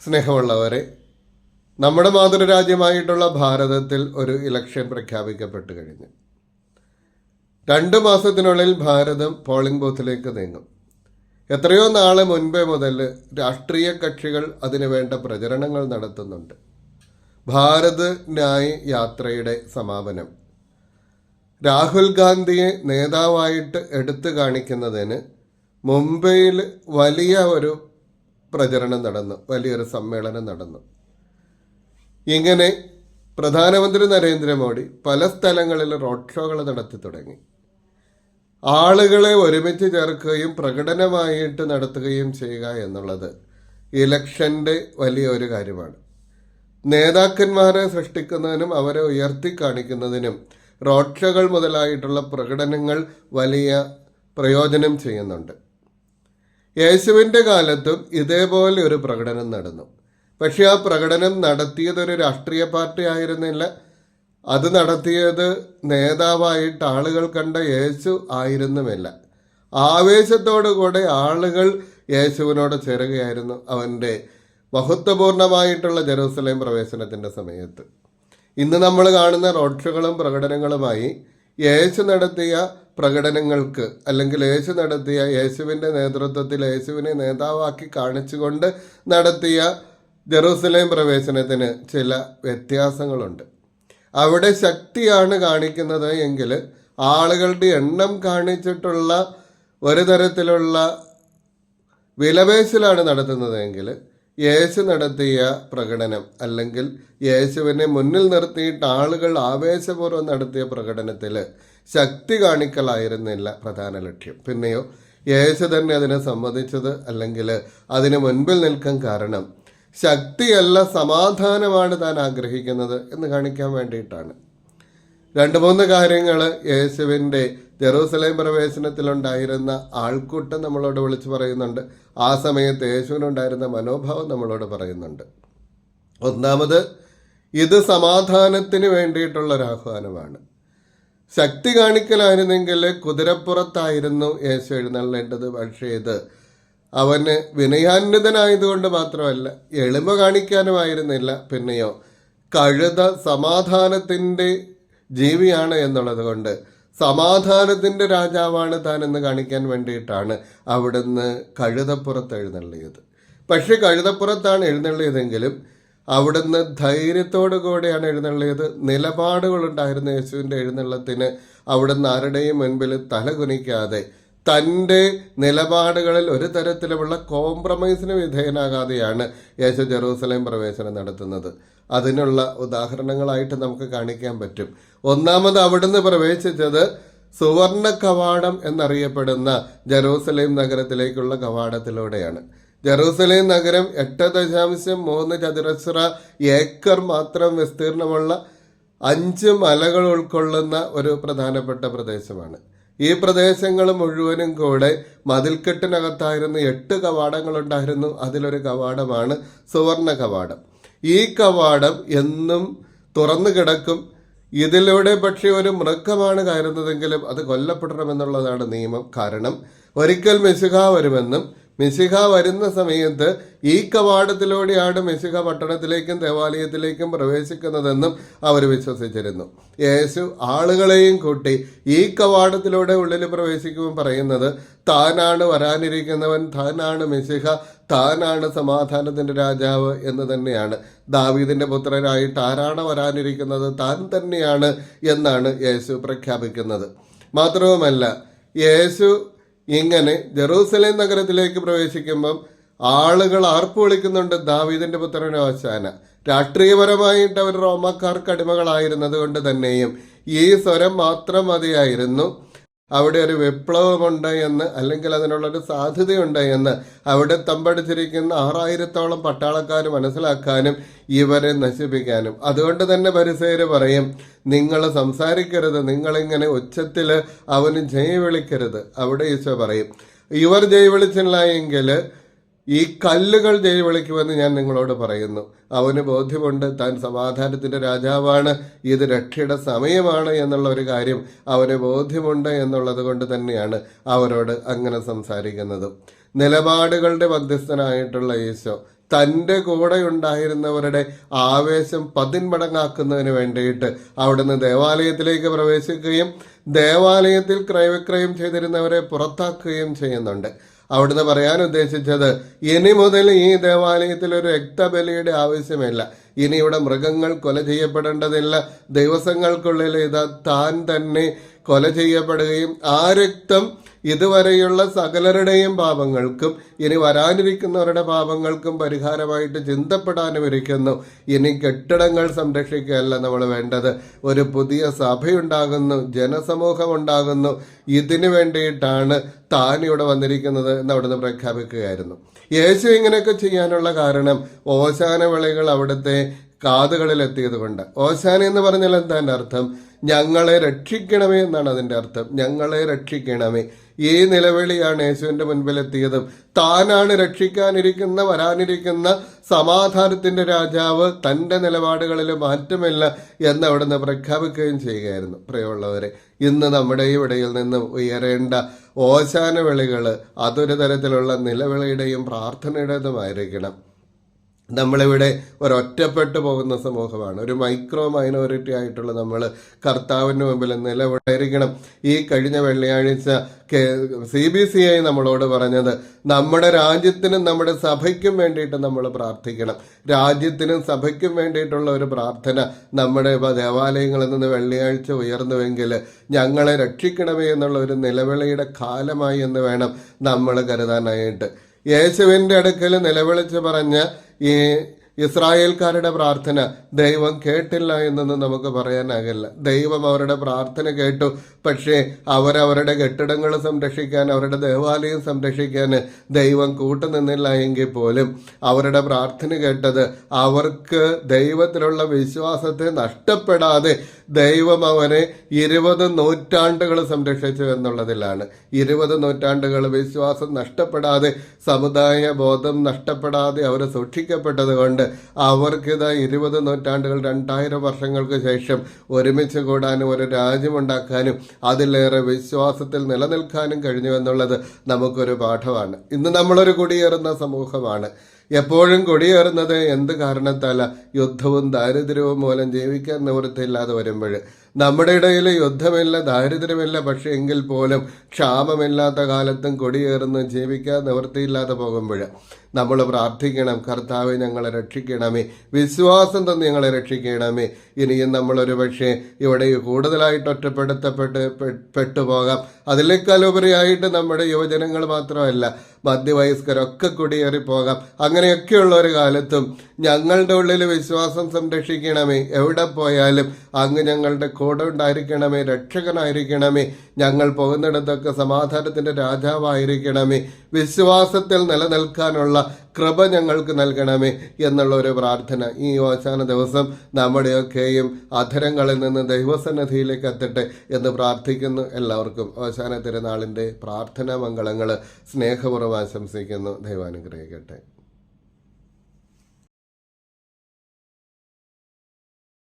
സ്നേഹമുള്ളവരെ നമ്മുടെ മാതൃരാജ്യമായിട്ടുള്ള ഭാരതത്തിൽ ഒരു ഇലക്ഷൻ പ്രഖ്യാപിക്കപ്പെട്ട് കഴിഞ്ഞു. രണ്ട് മാസത്തിനുള്ളിൽ ഭാരതം പോളിംഗ് ബൂത്തിലേക്ക് നീങ്ങും. എത്രയോ നാളെ മുൻപേ മുതൽ രാഷ്ട്രീയ കക്ഷികൾ അതിനുവേണ്ട പ്രചരണങ്ങൾ നടത്തുന്നുണ്ട്. ഭാരത് ന്യായ് യാത്രയുടെ സമാപനം. രാഹുൽ ഗാന്ധിയെ നേതാവായിട്ട് എടുത്തു കാണിക്കുന്നതിന് മുംബൈയിൽ വലിയ ഒരു പ്രചരണം നടന്നു വലിയൊരു സമ്മേളനം നടന്നു. ഇങ്ങനെ പ്രധാനമന്ത്രി നരേന്ദ്രമോദി പല സ്ഥലങ്ങളിൽ റോഡ് ഷോകൾ നടത്തി തുടങ്ങി. ആളുകളെ ഒരുമിച്ച് ചേർക്കുകയും പ്രകടനമായിട്ട് നടത്തുകയും ചെയ്യുക എന്നുള്ളത് ഇലക്ഷന്റെ വലിയൊരു കാര്യമാണ്. നേതാക്കന്മാരെ സൃഷ്ടിക്കുന്നതിനും അവരെ ഉയർത്തി കാണിക്കുന്നതിനും റോഡ് ഷോകൾ മുതലായിട്ടുള്ള പ്രകടനങ്ങൾ വലിയ പ്രയോജനം ചെയ്യുന്നുണ്ട്. യേശുവിന്റെ കാലത്തും ഇതേപോലെ ഒരു പ്രകടനം നടന്നു. പക്ഷേ ആ പ്രകടനം നടത്തിയത് ഒരു രാഷ്ട്രീയ പാർട്ടി ആയിരുന്നില്ല. അത് നടത്തിയത് നേതാവായിട്ട് ആളുകൾ കണ്ട യേശു ആയിരുന്നുമില്ല. ആവേശത്തോടുകൂടെ ആളുകൾ യേശുവിനോട് ചേരുകയായിരുന്നു അവന്റെ മഹത്വപൂർണമായിട്ടുള്ള ജെറൂസലേം പ്രവേശനത്തിന്റെ സമയത്ത്. ഇന്ന് നമ്മൾ കാണുന്ന റോഡ് ഷോകളും പ്രകടനങ്ങളുമായി യേശു നടത്തിയ പ്രകടനങ്ങൾക്ക് അല്ലെങ്കിൽ യേശു നടത്തിയ യേശുവിന്റെ നേതൃത്വത്തിൽ യേശുവിനെ നേതാവാക്കി കാണിച്ചുകൊണ്ട് നടത്തിയ ജെറൂസലേം പ്രവേശനത്തിന് ചില വ്യത്യാസങ്ങളുണ്ട്. അവിടെ ശക്തിയാണ് കാണിക്കുന്നത് എങ്കിൽ ആളുകളുടെ എണ്ണം കാണിച്ചിട്ടുള്ള ഒരു തരത്തിലുള്ള വിലപേശലാണ് നടത്തുന്നതെങ്കിൽ യേശു നടത്തിയ പ്രകടനം അല്ലെങ്കിൽ യേശുവിനെ മുന്നിൽ നിർത്തിയിട്ട് ആളുകൾ ആവേശപൂർവം നടത്തിയ പ്രകടനത്തിൽ ശക്തി കാണിക്കലായിരുന്നില്ല പ്രധാന ലക്ഷ്യം. പിന്നെയോ യേശു തന്നെ അതിനെ സമ്മതിച്ചത് അല്ലെങ്കിൽ അതിന് മുൻപിൽ നിൽക്കാൻ കാരണം ശക്തിയല്ല സമാധാനമാണ് താൻ ആഗ്രഹിക്കുന്നത് എന്ന് കാണിക്കാൻ വേണ്ടിയിട്ടാണ്. രണ്ട് മൂന്ന് കാര്യങ്ങൾ യേശുവിന്റെ ജെറൂസലേം പ്രവേശനത്തിലുണ്ടായിരുന്ന ആൾക്കൂട്ടം നമ്മളോട് വിളിച്ചു പറയുന്നുണ്ട്. ആ സമയത്ത് യേശുവിനുണ്ടായിരുന്ന മനോഭാവം നമ്മളോട് പറയുന്നുണ്ട്. ഒന്നാമത് ഇത് സമാധാനത്തിന് വേണ്ടിയിട്ടുള്ള ഒരു ആഹ്വാനമാണ്. ശക്തി കാണിക്കലായിരുന്നെങ്കിൽ കുതിരപ്പുറത്തായിരുന്നു യേശു എഴുന്നള്ളേണ്ടത്. പക്ഷേ ഇത് അവന് വിനയാന്വിതനായതുകൊണ്ട് മാത്രമല്ല എളിമ കാണിക്കാനുമായിരുന്നില്ല. പിന്നെയോ കഴുത സമാധാനത്തിന്റെ ജീവിയാണ് എന്നുള്ളത് കൊണ്ട് സമാധാനത്തിന്റെ രാജാവാണ് താൻ എന്ന് കാണിക്കാൻ വേണ്ടിയിട്ടാണ് അവിടുന്ന് കഴുതപ്പുറത്ത് എഴുന്നള്ളിയത്. പക്ഷെ കഴുതപ്പുറത്താണ് എഴുന്നള്ളിയതെങ്കിലും അവിടുന്ന് ധൈര്യത്തോടു കൂടെയാണ് എഴുന്നള്ളിയത്. നിലപാടുകളുണ്ടായിരുന്ന യേശുവിന്റെ എഴുന്നള്ളത്തിന്. അവിടുന്ന് ആരുടെയും മുൻപിൽ തലകുനിക്കാതെ തന്റെ നിലപാടുകളിൽ ഒരു തരത്തിലുമുള്ള കോംപ്രമൈസിന് വിധേയനാകാതെയാണ് യേശു ജെറൂസലേം പ്രവേശനം നടത്തുന്നത്. അതിനുള്ള ഉദാഹരണങ്ങളായിട്ട് നമുക്ക് കാണിക്കാൻ പറ്റും. ഒന്നാമത് അവിടുന്ന് പ്രവേശിച്ചത് സുവർണ കവാടം എന്നറിയപ്പെടുന്ന ജെറൂസലേം നഗരത്തിലേക്കുള്ള കവാടത്തിലൂടെയാണ്. ജെറൂസലേം നഗരം എട്ട് ദശാംശം മൂന്ന് ചതുരശ്ര ഏക്കർ മാത്രം വിസ്തീർണമുള്ള അഞ്ച് മലകൾ ഉൾക്കൊള്ളുന്ന ഒരു പ്രധാനപ്പെട്ട പ്രദേശമാണ്. ഈ പ്രദേശങ്ങൾ മുഴുവനും കൂടെ മതിൽക്കെട്ടിനകത്തായിരുന്നു എട്ട് കവാടങ്ങളുണ്ടായിരുന്നു. അതിലൊരു കവാടമാണ് സുവർണ കവാടം. ഈ കവാടം എന്നും തുറന്നു കിടക്കും. ഇതിലൂടെ പക്ഷേ ഒരു മൃഗമാണ് കയറുന്നതെങ്കിലും അത് കൊല്ലപ്പെടണമെന്നുള്ളതാണ് നിയമം. കാരണം ഒരിക്കൽ മെസ്സിഹ വരുമെന്നും മെസ്സിഹ വരുന്ന സമയത്ത് ഈ കവാടത്തിലൂടെയാണ് മെസ്സിഹ പട്ടണത്തിലേക്കും ദേവാലയത്തിലേക്കും പ്രവേശിക്കുന്നതെന്നും അവർ വിശ്വസിച്ചിരുന്നു. യേശു ആളുകളെയും കൂട്ടി ഈ കവാടത്തിലൂടെ ഉള്ളിൽ പ്രവേശിക്കുമ്പോൾ പറയുന്നത് താനാണ് വരാനിരിക്കുന്നവൻ താനാണ് മെസ്സിഹ താനാണ് സമാധാനത്തിന്റെ രാജാവ് എന്ന് തന്നെയാണ്. ദാവീദിന്റെ പുത്രനായിട്ട് ആരാണ് വരാനിരിക്കുന്നത്? താൻ തന്നെയാണ് എന്നാണ് യേശു പ്രഖ്യാപിക്കുന്നത്. മാത്രവുമല്ല യേശു ഇങ്ങനെ ജെറൂസലേം നഗരത്തിലേക്ക് പ്രവേശിക്കുമ്പം ആളുകൾ ആർപ്പ് വിളിക്കുന്നുണ്ട് ദാവീദിന്റെ പുത്രനോ അവസാന രാഷ്ട്രീയപരമായിട്ട് അവർ റോമാക്കാർക്ക് അടിമകളായിരുന്നത് കൊണ്ട് തന്നെയും ഈ സ്വരം മാത്രം മതിയായിരുന്നു. അവിടെ ഒരു വിപ്ലവമുണ്ട് എന്ന് അല്ലെങ്കിൽ അതിനുള്ളൊരു സാധ്യതയുണ്ട് എന്ന് അവിടെ തമ്പടിച്ചിരിക്കുന്ന ആറായിരത്തോളം പട്ടാളക്കാർ മനസ്സിലാക്കാനും ഇവരെ നശിപ്പിക്കാനും. അതുകൊണ്ട് തന്നെ പരിസേര് പറയും നിങ്ങൾ സംസാരിക്കരുത് നിങ്ങളിങ്ങനെ ഉച്ചത്തിൽ അവന് ജയ് വിളിക്കരുത്. അവിടെ ഈശോ പറയും ഇവർ ജയ് വിളിച്ചില്ല എങ്കിൽ ഈ കല്ലുകൾ ജയവിളിക്കുമെന്ന് ഞാൻ നിങ്ങളോട് പറയുന്നു. അവന് ബോധ്യമുണ്ട് താൻ സമാധാനത്തിന്റെ രാജാവാണ്. ഇത് രക്ഷയുടെ സമയമാണ് എന്നുള്ള ഒരു കാര്യം അവന് ബോധ്യമുണ്ട് എന്നുള്ളത് കൊണ്ട് തന്നെയാണ് അവരോട് അങ്ങനെ സംസാരിക്കുന്നത്. നിലപാടുകളുടെ മധ്യസ്ഥനായിട്ടുള്ള യേശോ തന്റെ കൂടെ ഉണ്ടായിരുന്നവരുടെ ആവേശം പതിന്മടങ്ങാക്കുന്നതിന് വേണ്ടിയിട്ട് അവിടുന്ന് ദേവാലയത്തിലേക്ക് പ്രവേശിക്കുകയും ദേവാലയത്തിൽ ക്രയവിക്രയം ചെയ്തിരുന്നവരെ പുറത്താക്കുകയും ചെയ്യുന്നുണ്ട്. അവിടുന്ന് പറയാൻ ഉദ്ദേശിച്ചത് ഇനി മുതൽ ഈ ദേവാലയത്തിൽ ഒരു രക്തബലിയുടെ ആവശ്യമില്ല. ഇനി ഇവിടെ മൃഗങ്ങൾ കൊല ചെയ്യപ്പെടേണ്ടതില്ല. ദിവസങ്ങൾക്കുള്ളിൽ ഇത് താൻ തന്നെ കൊല ചെയ്യപ്പെടുകയും ആ രക്തം ഇതുവരെയുള്ള സകലരുടെയും പാപങ്ങൾക്കും ഇനി വരാനിരിക്കുന്നവരുടെ പാപങ്ങൾക്കും പരിഹാരമായിട്ട് ചിന്തപ്പെടാനും ഇരിക്കുന്നു ഇനി കെട്ടിടങ്ങൾ സംരക്ഷിക്കുകയല്ല നമ്മൾ വേണ്ടത്. ഒരു പുതിയ സഭയുണ്ടാകുന്നു ജനസമൂഹം ഉണ്ടാകുന്നു ഇതിനു വേണ്ടിയിട്ടാണ് താൻ ഇവിടെ വന്നിരിക്കുന്നത് എന്ന് അവിടുന്ന് പ്രഖ്യാപിക്കുകയായിരുന്നു. യേശു ഇങ്ങനെയൊക്കെ ചെയ്യാനുള്ള കാരണം ഓശാന വിളികൾ അവിടുത്തെ കാതുകളിൽ എത്തിയത് കൊണ്ട് ഓശാന എന്ന് പറഞ്ഞാൽ എന്താ അർത്ഥം? ഞങ്ങളെ രക്ഷിക്കണമേ എന്നാണ് അതിന്റെ അർത്ഥം. ഞങ്ങളെ രക്ഷിക്കണമേ. ഈ നിലവിളിയാണ് യേശുവിന്റെ മുൻപിൽ എത്തിയതും താനാണ് രക്ഷിക്കാനിരിക്കുന്ന വരാനിരിക്കുന്ന സമാധാനത്തിന്റെ രാജാവ് തന്റെ നിലപാടുകളിൽ മാറ്റമില്ല എന്ന് അവിടുന്ന് പ്രഖ്യാപിക്കുകയും ചെയ്യുകയായിരുന്നു. പ്രിയമുള്ളവരെ ഇന്ന് നമ്മുടെ ഈ ഇടയിൽ നിന്നും ഉയരേണ്ട ഓശാന വിളികൾ അതൊരു തരത്തിലുള്ള നിലവിളിയുടെയും പ്രാർത്ഥനയുടേതുമായിരിക്കണം. നമ്മളിവിടെ ഒരൊറ്റപ്പെട്ടു പോകുന്ന സമൂഹമാണ്. ഒരു മൈക്രോ മൈനോറിറ്റി ആയിട്ടുള്ള നമ്മൾ കർത്താവിന്റെ മുമ്പിൽ നിലവിളിരിക്കണം ഈ കഴിഞ്ഞ വെള്ളിയാഴ്ച സി ബി സി ഐ നമ്മളോട് പറഞ്ഞത് നമ്മുടെ രാജ്യത്തിനും നമ്മുടെ സഭയ്ക്കും വേണ്ടിയിട്ട് നമ്മൾ പ്രാർത്ഥിക്കണം. രാജ്യത്തിനും സഭയ്ക്കും വേണ്ടിയിട്ടുള്ള ഒരു പ്രാർത്ഥന നമ്മുടെ ദേവാലയങ്ങളിൽ നിന്ന് വെള്ളിയാഴ്ച ഉയർന്നുവെങ്കിൽ ഞങ്ങളെ രക്ഷിക്കണമേ എന്നുള്ള ഒരു നിലവിളിയുടെ കാലമായി എന്ന് വേണം നമ്മൾ കരുതാനായിട്ട്. യേശുവിന്റെ അടുക്കൽ നിലവിളിച്ച് പറഞ്ഞ ഈ ഇസ്രായേൽക്കാരുടെ പ്രാർത്ഥന ദൈവം കേട്ടില്ല എന്നൊന്നും നമുക്ക് പറയാനാകില്ല. ദൈവം അവരുടെ പ്രാർത്ഥന കേട്ടു. പക്ഷേ അവരവരുടെ കെട്ടിടങ്ങൾ സംരക്ഷിക്കാൻ അവരുടെ ദേവാലയം സംരക്ഷിക്കാൻ ദൈവം കൂട്ടുനിന്നില്ല എങ്കിൽ പോലും അവരുടെ പ്രാർത്ഥന കേട്ടത് അവർക്ക് ദൈവത്തിലുള്ള വിശ്വാസത്തെ നഷ്ടപ്പെടാതെ ദൈവം അവനെ ഇരുപത് നൂറ്റാണ്ടുകൾ സംരക്ഷിച്ചു എന്നുള്ളതിലാണ്. ഇരുപത് നൂറ്റാണ്ടുകൾ വിശ്വാസം നഷ്ടപ്പെടാതെ സമുദായ ബോധം നഷ്ടപ്പെടാതെ അവർ സൂക്ഷിക്കപ്പെട്ടത് കൊണ്ട് അവർക്കിത് ഇരുപത് നൂറ്റാണ്ടുകൾ രണ്ടായിരം വർഷങ്ങൾക്ക് ശേഷം ഒരുമിച്ച് കൂടാനും ഒരു രാജ്യമുണ്ടാക്കാനും അതിലേറെ വിശ്വാസത്തിൽ നിലനിൽക്കാനും കഴിഞ്ഞു എന്നുള്ളത് നമുക്കൊരു പാഠമാണ്. ഇന്ന് നമ്മളൊരു കുടിയേറുന്ന സമൂഹമാണ്. എപ്പോഴും കൊടിയേറുന്നത് എന്ത് കാരണത്താല? യുദ്ധവും ദാരിദ്ര്യവും മൂലം ജീവിക്കാൻ നിവൃത്തിയില്ലാതെ വരുമ്പോൾ. നമ്മുടെ ഇടയിൽ യുദ്ധമില്ല ദാരിദ്ര്യമില്ല പക്ഷേ എങ്കിൽ പോലും ക്ഷാമമില്ലാത്ത കാലത്തും കൊടിയേറുന്നു ജീവിക്കാൻ നിവൃത്തിയില്ലാതെ പോകുമ്പോൾ. നമ്മൾ പ്രാർത്ഥിക്കണം. കർത്താവെ ഞങ്ങളെ രക്ഷിക്കണമേ. വിശ്വാസം തന്നെ ഞങ്ങളെ രക്ഷിക്കണമേ. ഇനിയും നമ്മളൊരു പക്ഷേ ഇവിടെ കൂടുതലായിട്ട് ഒറ്റപ്പെടുത്തപ്പെട്ട് പെട്ടുപോകാം. അതിലേക്കാലുപരിയായിട്ട് നമ്മുടെ യുവജനങ്ങൾ മാത്രമല്ല മധ്യവയസ്കരൊക്കെ കുടിയേറിപ്പോകാം. അങ്ങനെയൊക്കെയുള്ള ഒരു കാലത്തും ഞങ്ങളുടെ ഉള്ളിൽ വിശ്വാസം സംരക്ഷിക്കണമേ. എവിടെ പോയാലും അങ്ങ് ഞങ്ങളുടെ കൂടെ ഉണ്ടായിരിക്കണമേ. രക്ഷകനായിരിക്കണമേ. ഞങ്ങൾ പോകുന്നിടത്തൊക്കെ സമാധാനത്തിന്റെ രാജാവായിരിക്കണമേ. വിശ്വാസത്തിൽ നിലനിൽക്കാനുള്ള കൃപ ഞങ്ങൾക്ക് നൽകണമേ എന്നുള്ള ഒരു പ്രാർത്ഥന ഈ അവസാന ദിവസം നമ്മുടെയൊക്കെയും അധരങ്ങളിൽ നിന്ന് ദൈവസന്നിധിയിലേക്ക് എത്തട്ടെ എന്ന് പ്രാർത്ഥിക്കുന്നു എല്ലാവർക്കും. അവസാന തിരുനാളിന്റെ പ്രാർത്ഥനാ മംഗളങ്ങൾ സ്നേഹപൂർവം ആശംസിക്കുന്നു. ദൈവാനുഗ്രഹിക്കട്ടെ.